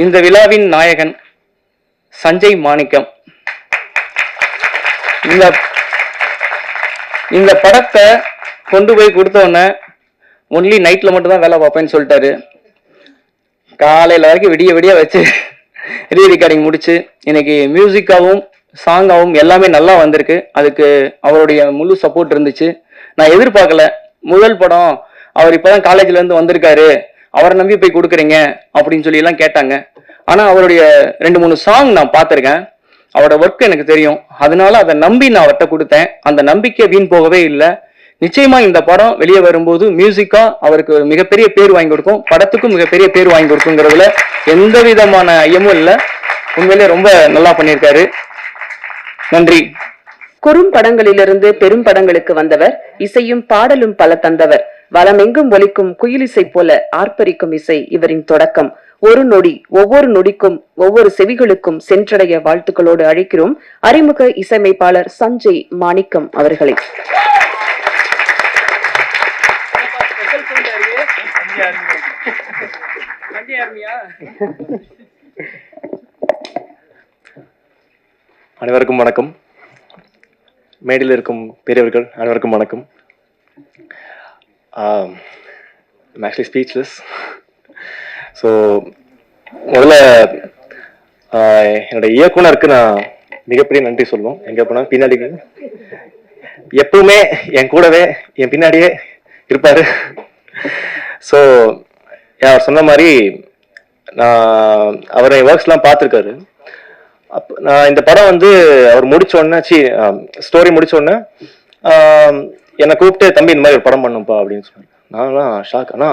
இந்த விழாவின் நாயகன் சஞ்சய் மாணிக்கம். இந்த இந்த படத்தை கொண்டு போய் கொடுத்தோன்னே ஒன்லி நைட்டில் மட்டும்தான் வேலை பார்ப்பேன்னு சொல்லிட்டாரு. காலையில் வரைக்கும் விடிய விடிய வச்சு ரீ ரெக்கார்டிங் முடிச்சு இன்னைக்கு மியூசிக்காகவும் சாங்காகவும் எல்லாமே நல்லா வந்திருக்கு. அதுக்கு அவருடைய முழு சப்போர்ட் இருந்துச்சு. நான் எதிர்பார்க்கல. முதல் படம் அவர் இப்போதான் காலேஜ்லேருந்து வந்திருக்காரு. அவரை நம்பி போய் கொடுக்குறீங்க அப்படின்னு சொல்லி எல்லாம் கேட்டாங்க. ஆனா அவருடைய ரெண்டு மூணு சாங் நான் பார்த்துருக்கேன். அவரோட ஒர்க் எனக்கு தெரியும். அதனால அதை நம்பி நான் அவர்கிட்ட கொடுத்தேன். அந்த நம்பிக்கை வீண் போகவே இல்லை. நிச்சயமா இந்த படம் வெளியே வரும்போது மியூசிக்கா அவருக்கு மிகப்பெரிய பேர் வாங்கி கொடுக்கும். படத்துக்கும் மிகப்பெரிய பேர் வாங்கி கொடுக்குங்கிறதுல எந்த விதமான ஐயமும் இல்லை. உண்மையிலே ரொம்ப நல்லா பண்ணியிருக்காரு. நன்றி. குறும் படங்களிலிருந்து பெரும் படங்களுக்கு வந்தவர் இசையும் பாடலும் பல தந்தவர். வலமெங்கும் ஒலிக்கும் குயிலிசை போல ஆர்ப்பரிக்கும் இசை இவரின் தொடக்கம். ஒரு நொடி ஒவ்வொரு நொடிக்கும் ஒவ்வொரு செவிகளுக்கும் சென்றடைய வாழ்த்துக்களோடு அழைக்கிறோம். அறிமுக இசையமைப்பாளர் சஞ்சய் மாணிக்கம் அவர்களை. அனைவருக்கும் வணக்கம். மேடையில் இருக்கும் பெரியவர்கள் அனைவருக்கும் வணக்கம். ஆக்சுவலி ஸ்பீச்லெஸ் ஸோ முதல்ல என்னோட இயக்குனருக்கு நான் மிகப்பெரிய நன்றி சொல்லணும் எங்கே போனால் பின்னாடி எப்பவுமே என் கூடவே என் பின்னாடியே இருப்பார். ஸோ அவர் சொன்ன மாதிரி நான் அவர் என் ஒர்க்ஸ்லாம் பார்த்துருக்காரு. அப்போ நான் இந்த படம் வந்து அவர் முடிச்சோடனே சி ஸ்டோரி முடிச்சோடனே என்னை கூப்பிட்டு தம்பி இந்த மாதிரி ஒரு படம் பண்ணும்ப்பா அப்படின்னு சொன்னார். நான்லாம் ஷாக் அண்ணா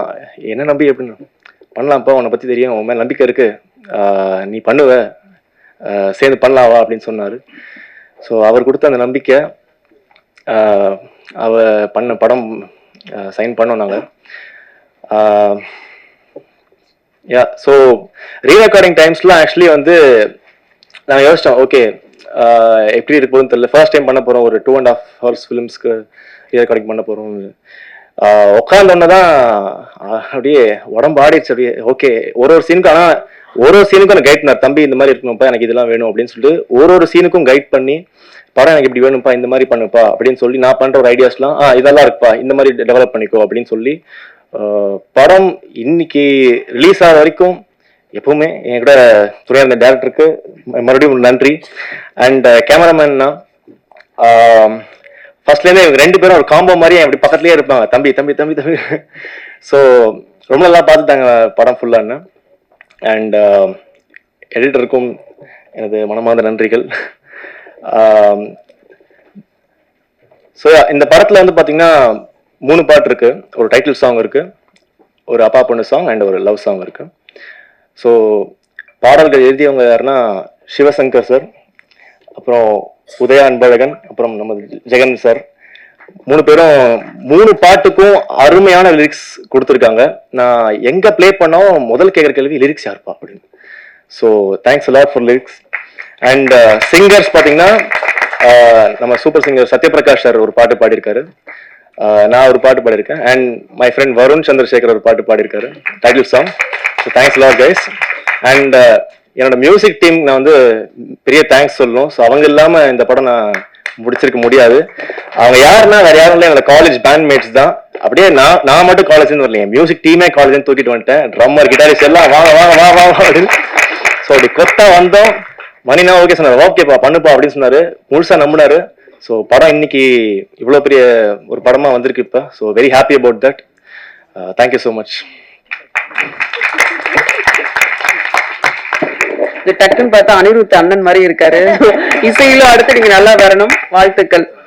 என்ன நம்பி எப்படின்னு பண்ணலாம்ப்பா உன்னை பற்றி தெரியும் உன் மேலே நம்பிக்கை இருக்கு. நீ பண்ணுவ. சேர்ந்து பண்ணலாம் வா அப்படின்னு சொன்னார். ஸோ அவர் கொடுத்த அந்த நம்பிக்கை அவர் அவ பண்ண படம் சைன் பண்ணோம் நாங்கள் யா ஸோ ரீ ரெக்கார்டிங் டைம்ஸ்லாம் ஆக்சுவலி வந்து நாங்கள் யோசித்தோம் ஓகே எப்படி இருக்க போகுதுன்னு தெரியல. ஃபர்ஸ்ட் டைம் பண்ண போகிறோம் ஒரு டூ அண்ட் ஆஃப் ஹவர்ஸ் ஃபிலிம்ஸ்க்கு ரெக்கார்டிங் பண்ண போகிறோம் உட்காந்தோன்னே தான் அப்படியே உடம்பு ஆடிடுச்சு அப்படியே ஓகே ஒரு ஒரு சீனுக்கு ஆனால் ஒரு ஒரு சீனுக்கும் எனக்கு கைட் பண்ணார் தம்பி இந்த மாதிரி இருக்கணும்ப்பா எனக்கு இதெல்லாம் வேணும் அப்படின்னு சொல்லிட்டு ஒரு ஒரு சீனுக்கும் கைட் பண்ணி படம் எனக்கு இப்படி வேணும்ப்பா இந்த மாதிரி பண்ணுப்பா அப்படின்னு சொல்லி நான் பண்ணுற ஒரு ஐடியாஸ்லாம் ஆ இதெல்லாம் இருக்குப்பா இந்த மாதிரி டெவலப் பண்ணிக்கோ அப்படின்னு சொல்லி படம் இன்னைக்கு ரிலீஸ் ஆகிற வரைக்கும் எப்பவுமே என் கூட துணையாக இருந்த டேரக்டருக்கு மறுபடியும் நன்றி. அண்ட் கேமராமேன்னா ஃபர்ஸ்ட்லேருந்தே இவங்க ரெண்டு பேரும் ஒரு காம்போ மாதிரி அப்படி பக்கத்துலேயே இருப்பாங்க. தம்பி தம்பி தம்பி தம்பி. ஸோ ரொம்ப நல்லா பார்த்துட்டாங்க படம் ஃபுல்லான்னு அண்ட் எடிட்டருக்கும் எனது மனமார்ந்த நன்றிகள். Um, ஸோ இந்த படத்தில் வந்து பார்த்தீங்கன்னா மூணு பாட்டு இருக்கு. ஒரு டைட்டில் சாங் இருக்கு ஒரு அப்பா பொண்ணு சாங் அண்ட் ஒரு லவ் சாங் இருக்கு. ஸோ பாடல்கள் எழுதியவங்க யாருன்னா சிவசங்கர் சார் அப்புறம் உதயா அன்பழகன் அப்புறம் நம்ம ஜெகன் சார் மூணு பேரும் மூணு பாட்டுக்கும் அருமையான லிரிக்ஸ் கொடுத்துருக்காங்க. நான் எங்க ப்ளே பண்ணோம் முதல் கேட்குற கேள்வி லிரிக்ஸ் யாருப்பா அப்படின்னு. So thanks lot for lyrics and singers பார்த்தீங்கன்னா நம்ம சூப்பர் சிங்கர் சத்யபிரகாஷ் சார் ஒரு பாட்டு பாடியிருக்காரு. Uh, நான் ஒரு பாட்டு பாடியிருக்கேன். And my friend Varun Chandrasekhar ஒரு பாட்டு பாடியிருக்காரு. Title song so thanks lot guys and என்னோட மியூசிக் டீம் நான் வந்து பெரிய தேங்க்ஸ் சொல்லணும். ஸோ அவங்க இல்லாம இந்த படம் நான் முடிச்சிருக்க முடியாது. அவங்க யாருன்னா வேற யாரும் இல்லை. என்னோட காலேஜ் பேண்ட் மேட்ஸ் தான். அப்படியே நான் நான் மட்டும் காலேஜ்னு வரலையே. மியூசிக் டீமே காலேஜ்னு தூக்கிட்டு வந்துட்டேன். ட்ரம்மர் கிட்டாரிஸ்ட் எல்லாம் வாங்க வாங்க வா வா வா அப்படின்னு. ஸோ அப்படி கொத்தா வந்தோம். மணினா ஓகே சொன்னார். ஓகேப்பா பண்ணுப்பா அப்படின்னு சொன்னாரு. முழுசா நம்பினாரு. ஸோ படம் இன்னைக்கு இவ்வளோ பெரிய ஒரு படமா வந்திருக்கு இப்போ. So very happy about that thank you so much டக்குன்னு பார்த்தா அனிருத் அண்ணன் மாதிரி இருக்காரு. இசையிலும் அடுத்து நீங்க நல்லா வரணும். வாழ்த்துக்கள்.